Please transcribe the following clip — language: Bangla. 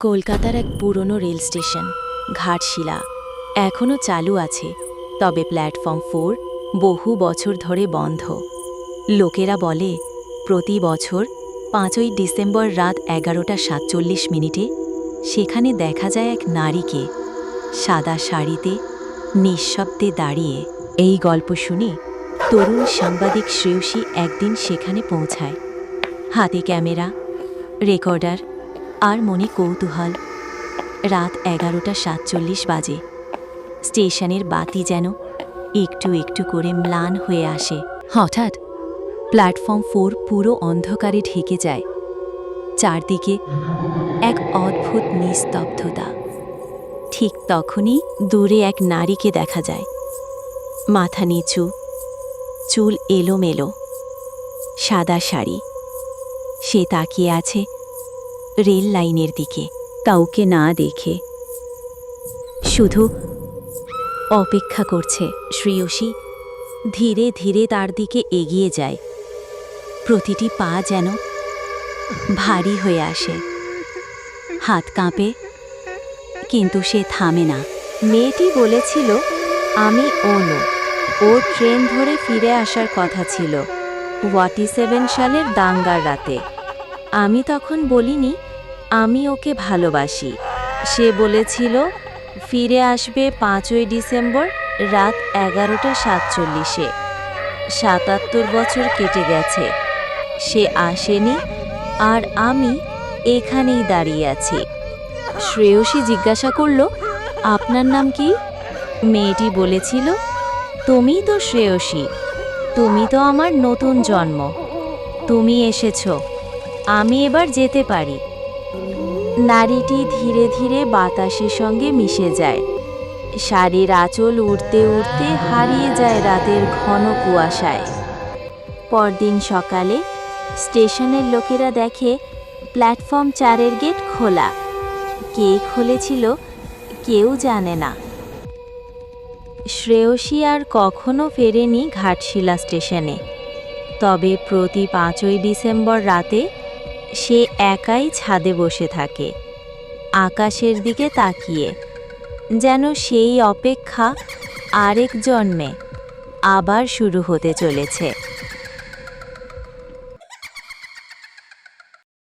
কলকাতার এক পুরনো রেল স্টেশন, ঘাটশিলা, এখনও চালু আছে, তবে প্ল্যাটফর্ম ফোর বহু বছর ধরে বন্ধ। লোকেরা বলে, প্রতি বছর পাঁচই ডিসেম্বর রাত এগারোটা সাতচল্লিশ মিনিটে সেখানে দেখা যায় এক নারীকে সাদা শাড়িতে নিঃশব্দে দাঁড়িয়ে। এই গল্প শুনে তরুণ সাংবাদিক শ্রেয়সী একদিন সেখানে পৌঁছায়। হাতে ক্যামেরা, রেকর্ডার আর মনে কৌতূহল। রাত এগারোটা সাতচল্লিশ বাজে। স্টেশনের বাতি যেন একটু একটু করে ম্লান হয়ে আসে। হঠাৎ প্ল্যাটফর্ম ফোর পুরো অন্ধকারে ঢেকে যায়। চারদিকে এক অদ্ভুত নিস্তব্ধতা। ঠিক তখনই দূরে এক নারীকে দেখা যায়। মাথা নিচু, চুল এলোমেলো, সাদা শাড়ি। সে তাকিয়ে আছে রেল লাইনের দিকে, কাউকে না দেখে। শুধু অপেক্ষা করছে শ্রেয়সী। ধীরে ধীরে তার দিকে এগিয়ে যায়। প্রতিটি পা যেন ভারী হয়ে আসে। হাত কাঁপে, কিন্তু সে থামে না। মেয়েটি বলেছিল, আমি অনু। ও ট্রেন ধরে ফিরে আসার কথা ছিল। ওয়াটি সেভেন সালের দাঙ্গার রাতে। আমি তখন বলিনি আমি ওকে ভালোবাসি। সে বলেছিল, ফিরে আসবে পাঁচই ডিসেম্বর রাত এগারোটা সাতচল্লিশে। সাতাত্তর বছর কেটে গেছে। সে আসেনি আর আমি এখানেই দাঁড়িয়ে আছি। শ্রেয়সী জিজ্ঞাসা করল, আপনার নাম কি? মেয়েটি বলেছিল, তুমি তো শ্রেয়সী। তুমি তো আমার নতুন জন্ম। তুমি এসেছ। আমি এবার যেতে পারি। নারীটি ধীরে ধীরে বাতাসের সঙ্গে মিশে যায়। শাড়ির আঁচল উড়তে উড়তে হারিয়ে যায় রাতের ঘন কুয়াশায়। পরদিন সকালে স্টেশনের লোকেরা দেখে প্ল্যাটফর্ম চারের গেট খোলা। কে খুলেছিল কেউ জানে না। শ্রেয়সী আর কখনো ফেরেনি ঘাটশিলা স্টেশনে। তবে প্রতি পাঁচই ডিসেম্বর রাতে সে একাই ছাদে বসে থাকে। আকাশের দিকে তাকিয়ে, যেন সেই অপেক্ষা আরেক জন্মে আবার শুরু হতে চলেছে।